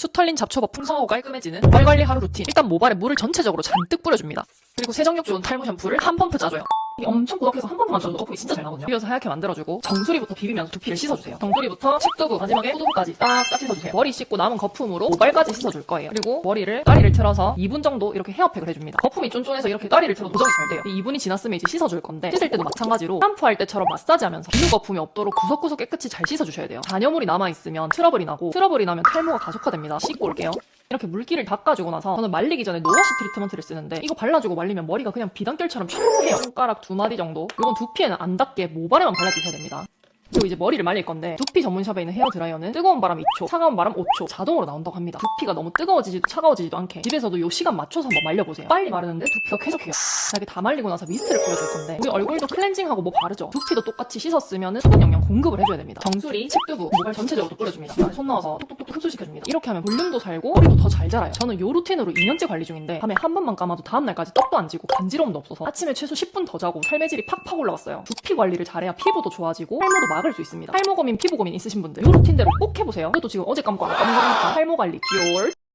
수털린 잡초가 풍성하고 깔끔해지는 모발 관리 하루 루틴. 일단 모발에 물을 전체적으로 잔뜩 뿌려줍니다. 그리고 세정력 좋은 탈모 샴푸를 한 펌프 짜줘요. 엄청 꾸덕해서 한 번만 짜도 거품이 진짜 잘 나거든요. 비벼서 하얗게 만들어주고 정수리부터 비비면서 두피를 씻어주세요. 정수리부터 칡두부, 마지막에 후두부까지 싹싹 씻어주세요. 머리 씻고 남은 거품으로 모발까지 씻어줄 거예요. 그리고 머리를 다리를 틀어서 2분 정도 이렇게 헤어팩을 해줍니다. 거품이 쫀쫀해서 이렇게 다리를 틀어도 고정이 잘 돼요. 2분이 지났으면 이제 씻어줄 건데 씻을 때도 마찬가지로 샴푸할 때처럼 마사지하면서 비누 거품이 없도록 구석구석 깨끗이 잘 씻어주셔야 돼요. 잔여물이 남아있으면 트러블이 나고 트러블이 나면 탈모가 가속화됩니다. 씻고 올게요. 이렇게 물기를 닦아주고 나서 저는 말리기 전에 노워시 트리트먼트를 쓰는데 이거 발라주고 말리면 머리가 그냥 비단결처럼 펴해요. 손가락 두 마디 정도. 이건 두피에는 안 닿게 모발에만 발라주셔야 됩니다 그리고 이제 머리를 말릴 건데 두피 전문샵에 있는 헤어 드라이어는 뜨거운 바람 2초, 차가운 바람 5초 자동으로 나온다고 합니다. 두피가 너무 뜨거워지지도 차가워지지도 않게 집에서도 이 시간 맞춰서 한번 말려보세요. 빨리 마르는데 두피가 쾌적해요. 자, 이렇게 다 말리고 나서 미스트를 뿌려줄 건데 우리 얼굴도 클렌징하고 뭐 바르죠? 두피도 똑같이 씻었으면 수분 영양 공급을 해줘야 됩니다. 정수리, 칡두부, 모발 전체적으로 뿌려줍니다. 손 넣어서 톡톡톡 흡수시켜줍니다. 이렇게 하면 볼륨도 살고 머리도 더 잘 자라요. 저는 이 루틴으로 2년째 관리 중인데 밤에 한 번만 감아도 다음 날까지 떡도 안 지고 간지러움도 없어서 아침에 최소 10분 더 자고 삶의 질이 팍팍 올라갔어요. 두피 관리를 잘해야 피부도 좋아지고 탈모도 막을 수 있습니다. 탈모 고민, 피부 고민 있으신 분들 이 루틴대로 꼭 해보세요. 그래도 지금 어제 감고 안 감은 거니까 탈모 관리 듀얼